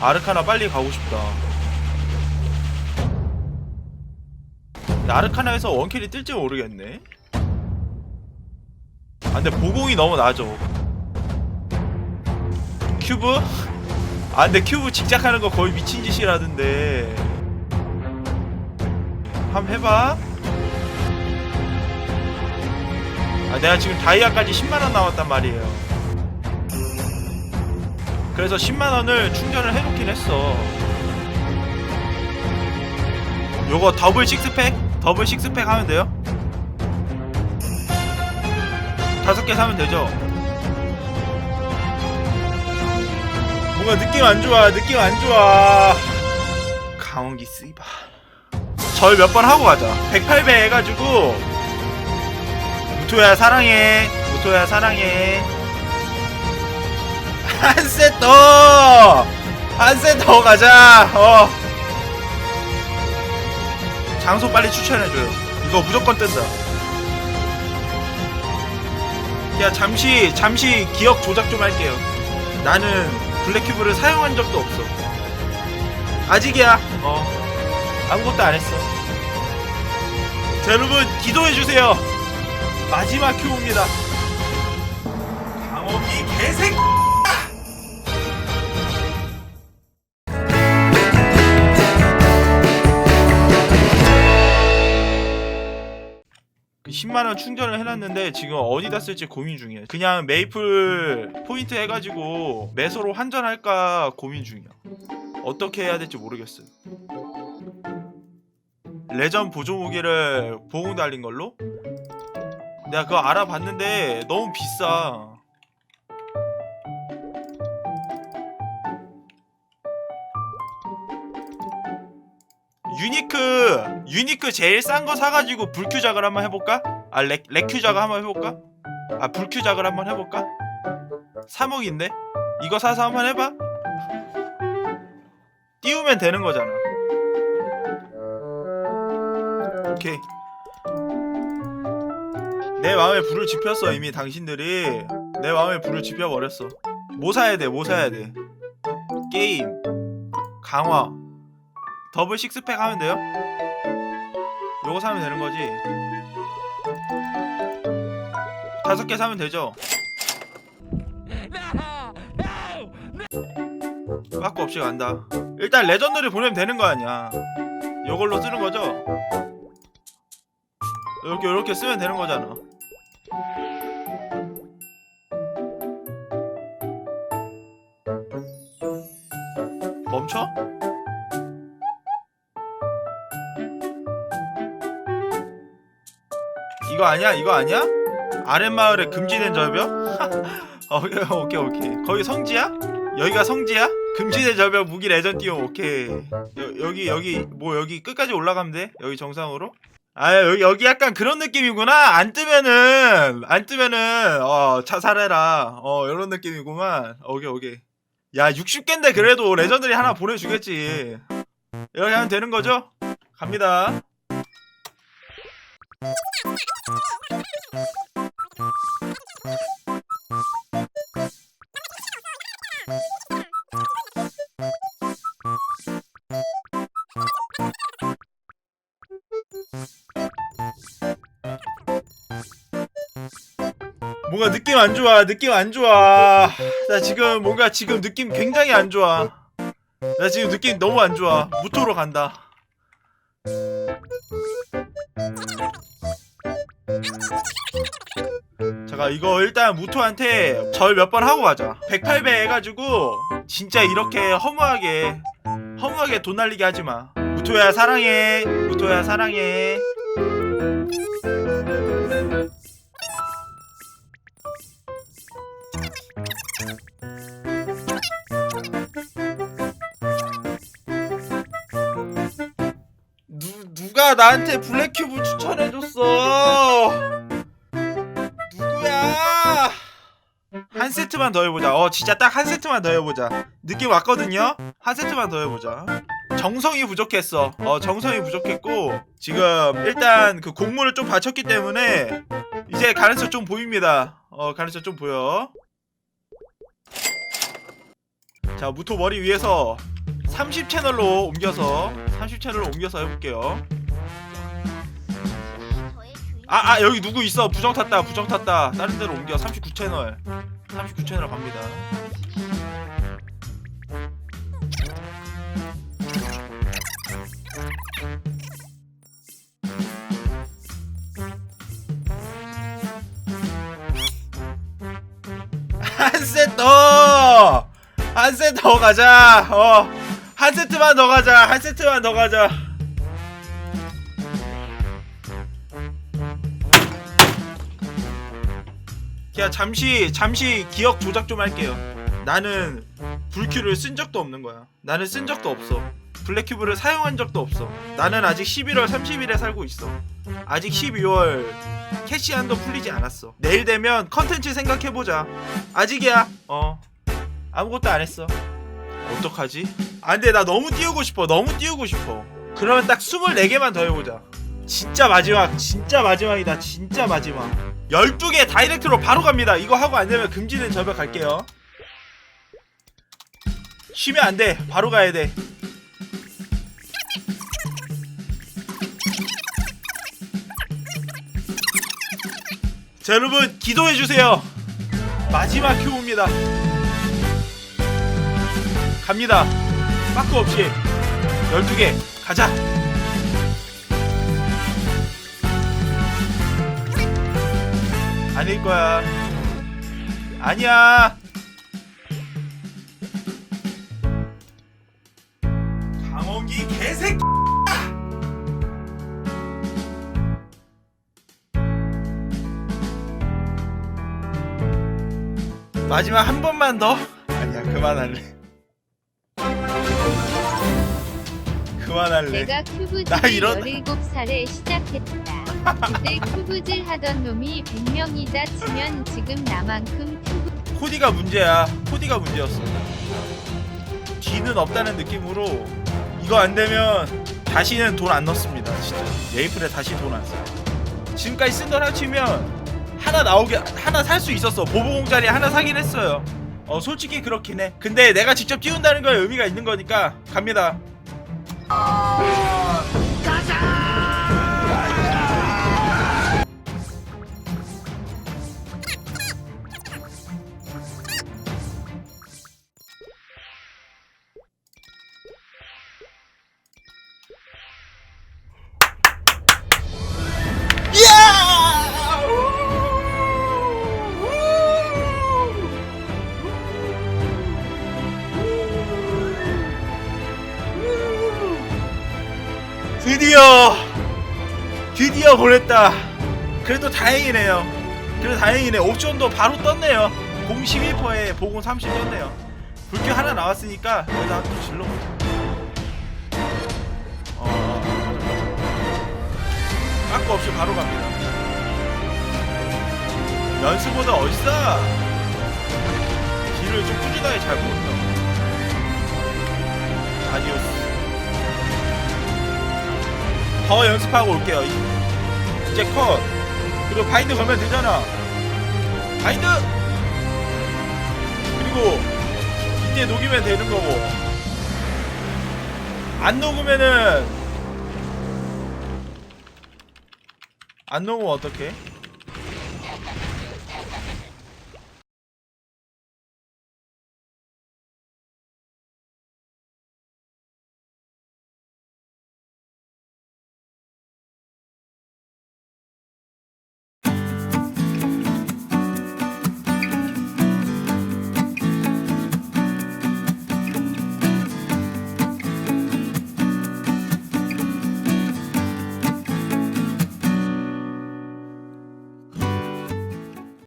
아르카나 빨리 가고 싶다. 아르카나에서 원킬이 뜰지 모르겠네. 아 근데 보공이 너무 낮아. 큐브? 아 근데 큐브 직작하는 거 거의 미친 짓이라던데. 한번 해봐. 아 내가 지금 다이아까지 10만원 남았단 말이에요. 그래서 10만 원을 충전을 해놓긴 했어. 요거 더블 식스팩? 더블 식스팩 하면 돼요? 다섯 개 사면 되죠? 뭔가 느낌 안 좋아, 느낌 안 좋아. 강원기 쓰이바. 절 몇 번 하고 가자. 108배 해가지고, 무토야 사랑해. 무토야 사랑해. 한셋 더! 한셋더 가자! 어. 장소 빨리 추천해줘요. 이거 무조건 뜬다. 야, 잠시, 잠시 기억 조작 좀 할게요. 나는 블랙큐브를 사용한 적도 없어. 아직이야. 어. 아무것도 안 했어. 자, 여러분, 기도해주세요. 마지막 큐브입니다. 강호기 개새끼! 10만원 충전을 해놨는데 지금 어디다 쓸지 고민 중이에요. 그냥 메이플 포인트 해가지고 매소로 환전할까 고민 중이야. 어떻게 해야 될지 모르겠어요. 레전 보조 무기를 보공 달린 걸로? 내가 그거 알아봤는데 너무 비싸. 유니크 유니크 제일 싼 거 사가지고 불큐작을 한번 해볼까? 아 레, 레큐작을 한번 해볼까? 아 불큐작을 한번 해볼까? 3억인데? 이거 사서 한번 해봐 띄우면 되는 거잖아 오케이 내 마음에 불을 지폈어 이미 당신들이 내 마음에 불을 지펴버렸어 뭐 사야 돼? 뭐 사야 돼? 게임 강화 더블 식스팩 하면 돼요? 요거 사면 되는 거지 다섯 개 사면 되죠? 빠꾸 없이 간다 일단 레전드를 보내면 되는 거 아니야 요걸로 쓰는 거죠? 이렇게 이렇게 쓰면 되는 거잖아 멈춰? 이거 아니야? 이거 아니야? 아랫마을에 금지된 절벽? 어, 오케이 오케이 거기 성지야? 여기가 성지야? 금지된 절벽 무기 레전 띄움 오케이 여, 여기 여기 뭐 여기 끝까지 올라가면 돼? 여기 정상으로? 아 여기 여기 약간 그런 느낌이구나 안 뜨면은 안 뜨면은 어 자살해라 어 이런 느낌이구만 오케이 오케이 야 60개인데 그래도 레전드리 하나 보내주겠지 이렇게 하면 되는 거죠? 갑니다 뭔가 느낌 안 좋아 느낌 안 좋아. 나 지금 뭔가 지금 느낌 굉장히 안 좋아. 나 지금 느낌 너무 안 좋아. 무토로 간다 잠깐 이거 일단 무토한테 절 몇 번 하고 가자. 108배 해가지고 진짜 이렇게 허무하게 허무하게 돈 날리게 하지마. 무토야 사랑해. 무토야 사랑해. 누, 누가 나한테 블랙 한 세트만 더 해보자. 어 진짜 딱 한 세트만 더 해보자. 느낌 왔거든요? 한 세트만 더 해보자. 정성이 부족했어. 어 정성이 부족했고 지금 일단 그 공물을 좀 바쳤기 때문에 이제 가능성 좀 보입니다. 어 가능성 좀 보여. 자 무토 머리 위에서 30 채널로 옮겨서 30 채널로 옮겨서 해볼게요 아, 아 여기 누구 있어? 부정 탔다 부정 탔다. 다른 데로 옮겨. 39 채널. 39 채널 갑니다. 한 세트 더! 한 세트 더 가자. 어한 세트만 더 가자. 한 세트만 더 가자 야 잠시 잠시 기억 조작 좀 할게요. 나는 불큐를 쓴 적도 없는 거야. 나는 쓴 적도 없어. 블랙큐브를 사용한 적도 없어. 나는 아직 11월 30일에 살고 있어. 아직 12월 캐시 한도 풀리지 않았어. 내일 되면 컨텐츠 생각해보자. 아직이야. 어. 아무것도 안 했어. 어떡하지? 아 근데 나 너무 띄우고 싶어. 너무 띄우고 싶어. 그러면 딱 24개만 더 해보자. 진짜 마지막 진짜 마지막이다. 진짜 마지막 12개 다이렉트로 바로 갑니다. 이거 하고 안되면 금지는 저벽 갈게요. 쉬면 안돼. 바로 가야돼. 자 여러분 기도해주세요. 마지막 큐브입니다. 갑니다. 빠꾸 없이. 12개. 가자 아닐 거야. 아니야. 강원기 개새끼. 마지막 한 번만 더? 아니야 그만할래 그만할래 내가 나 큐브질을 이런- 17살에 시작했다. 그때 큐브질 하던 놈이 100명이다 치면 지금 나만큼 큐브 코디가 문제야. 코디가 문제였어. 뒤는 없다는 느낌으로 이거 안 되면 다시는 돈 안 넣습니다. 진짜 메이플에 다시 돈 안 써요. 지금까지 쓴돈 합치면 하나 나오게 하나 살 수 있었어. 보보공짜리 하나 사긴 했어요. 어 솔직히 그렇긴 해. 근데 내가 직접 띄운다는 거에 의미가 있는 거니까 갑니다. Oh. 드디어 드디어 보냈다. 그래도 다행이네요. 그래도 다행이네. 옵션도 바로 떴네요. 공 11%에 보공 30 떴네요. 불교 하나 나왔으니까 여기다 한번 질러보자. 어, 깎고 없이 바로 갑니다. 연습보다 어딨어? 길을 좀 꾸준하게 잘 모은다. 아디오스. 더 연습하고 올게요. 이- 이제 컷. 그리고 바인드 걸면 되잖아. 바인드! 그리고 이때 녹이면 되는 거고. 안 녹으면은 안 녹으면 어떡해?